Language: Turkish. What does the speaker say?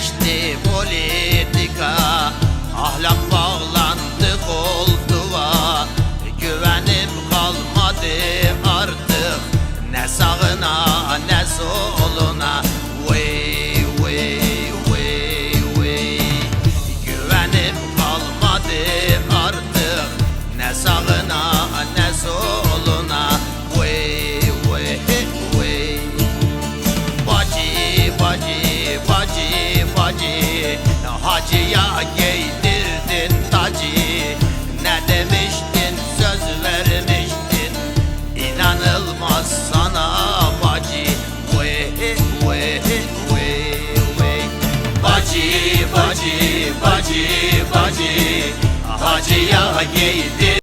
geçti politika. Ahlak bağlandı koltuğa Güvenim kalmadı artık. Ne sağına ne sol Bacı bacı bacı bacı. Hacıya giydir